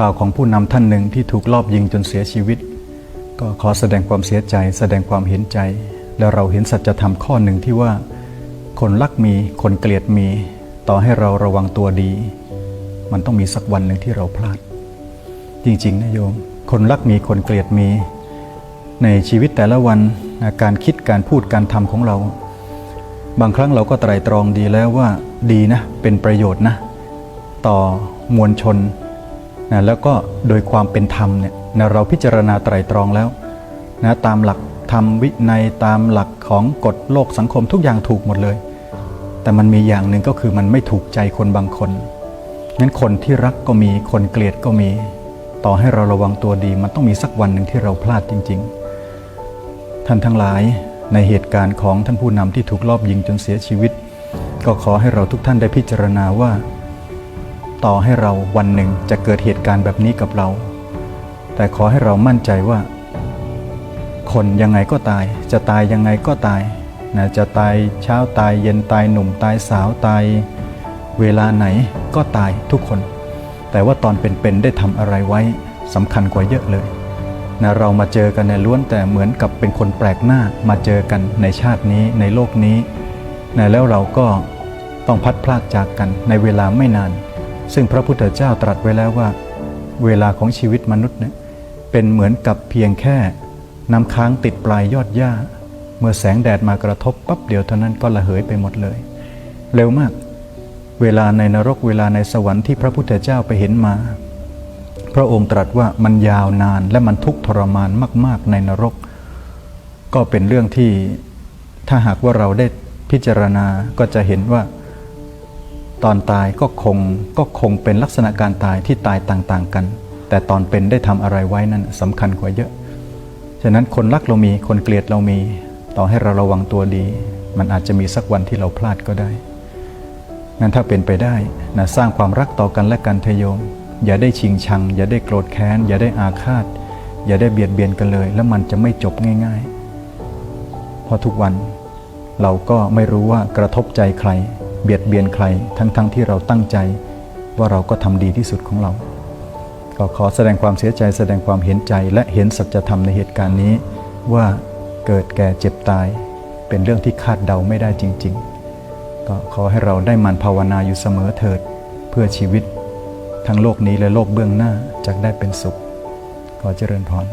ข่าวของผู้นำท่านหนึ่งที่ถูกลอบยิงจนเสียชีวิต ก็ขอแสดงความเสียใจ แสดงความเห็นใจ และเราเห็นสัจธรรมข้อหนึ่งที่ว่า คนรักมีคนเกลียดมี ต่อให้เราระวังตัวดี มันต้องมีสักวันหนึ่งที่เราพลาด จริงๆนะโยม คนรักมีคนเกลียดมี ในชีวิตแต่ละวันการคิดการพูดการทำของเรา บางครั้งเราก็ไตรตรองดีแล้วว่า ดีนะ เป็นประโยชน์นะ ต่อมวลชน นะแล้วก็โดยความเป็นธรรมเนี่ยนะเราพิจารณาไตรตรองแล้วนะตามหลักธรรมวินัยตามหลักของกฎโลกสังคมทุกอย่างถูกหมดเลย แต่มันมีอย่างหนึ่งก็คือมันไม่ถูกใจคนบางคนงั้นคนที่รักก็มีคนเกลียดก็มี ต่อให้เราระวังตัวดี มันต้องมีสักวันหนึ่งที่เราพลาดจริง ๆ ท่านทั้งหลายในเหตุการณ์ของท่านผู้นำที่ถูกลอบยิงจนเสียชีวิต ก็ขอให้เราทุกท่านได้พิจารณาว่า ต่อให้เราวันหนึ่งจะเกิดเหตุการณ์แบบนี้กับเรา แต่ขอให้เรามั่นใจว่า คนยังไงก็ตาย จะตายยังไงก็ตายนะจะตายเช้าตายเย็นตายหนุ่มตายสาวตาย เวลาไหนก็ตายทุกคน แต่ว่าตอนเป็นๆได้ทำอะไรไว้สำคัญกว่าเยอะเลยนะเรามาเจอกันในล้วนแต่เหมือนกับเป็นคนแปลกหน้ามาเจอกันในชาตินี้ในโลกนี้นะแล้วเราก็ต้องพัดพลากจากกันในเวลาไม่นาน ซึ่งพระพุทธเจ้าตรัสไว้แล้วว่า เวลาของชีวิตมนุษย์เนี่ยเป็นเหมือนกับเพียงแค่น้ำค้างติดปลายยอดหญ้า เมื่อแสงแดดมากระทบปั๊บเดียวเท่านั้นก็ระเหยไปหมดเลย เร็วมาก เวลาในนรกเวลาในสวรรค์ที่พระพุทธเจ้าไปเห็นมา พระองค์ตรัสว่ามันยาวนานและมันทุกข์ทรมานมาก ๆ ในนรก ก็เป็นเรื่องที่ถ้าหากว่าเราได้พิจารณาก็จะเห็นว่า ตอนตายก็คงก็คงเป็นลักษณะการตายที่ตายต่างๆกัน แต่ตอนเป็นได้ทำอะไรไว้นั้นสำคัญกว่าเยอะ ฉะนั้นคนรักเรามีคนเกลียดเรามี ต่อให้เราระวังตัวดี มันอาจจะมีสักวันที่เราพลาดก็ได้งั้นถ้าเป็นไปได้นะสร้างความรักต่อกันและกันเทโยม อย่าได้ชิงชัง อย่าได้โกรธแค้น อย่าได้อาฆาต อย่าได้เบียดเบียนกันเลย แล้วมันจะไม่จบง่ายๆ เพราะทุกวันเราก็ไม่รู้ว่ากระทบใจใคร เบียดเบียนใครทั้งๆทที่เราตั้งใจว่าเราก็ทำดีที่สุดของเรา ก็ขอแสดงความเสียใจแสดงความเห็นใจและเห็นสัจธรรมในเหตุการณ์นี้ ว่าเกิดแก่เจ็บตาย เป็นเรื่องที่คาดเดาไม่ได้จริง ๆ ก็ขอให้เราได้มันภาวนาอยู่เสมอเถิด เพื่อชีวิต ทั้งโลกนี้และโลกเบื้องหน้าจะได้เป็นสุข ขอเจริญพร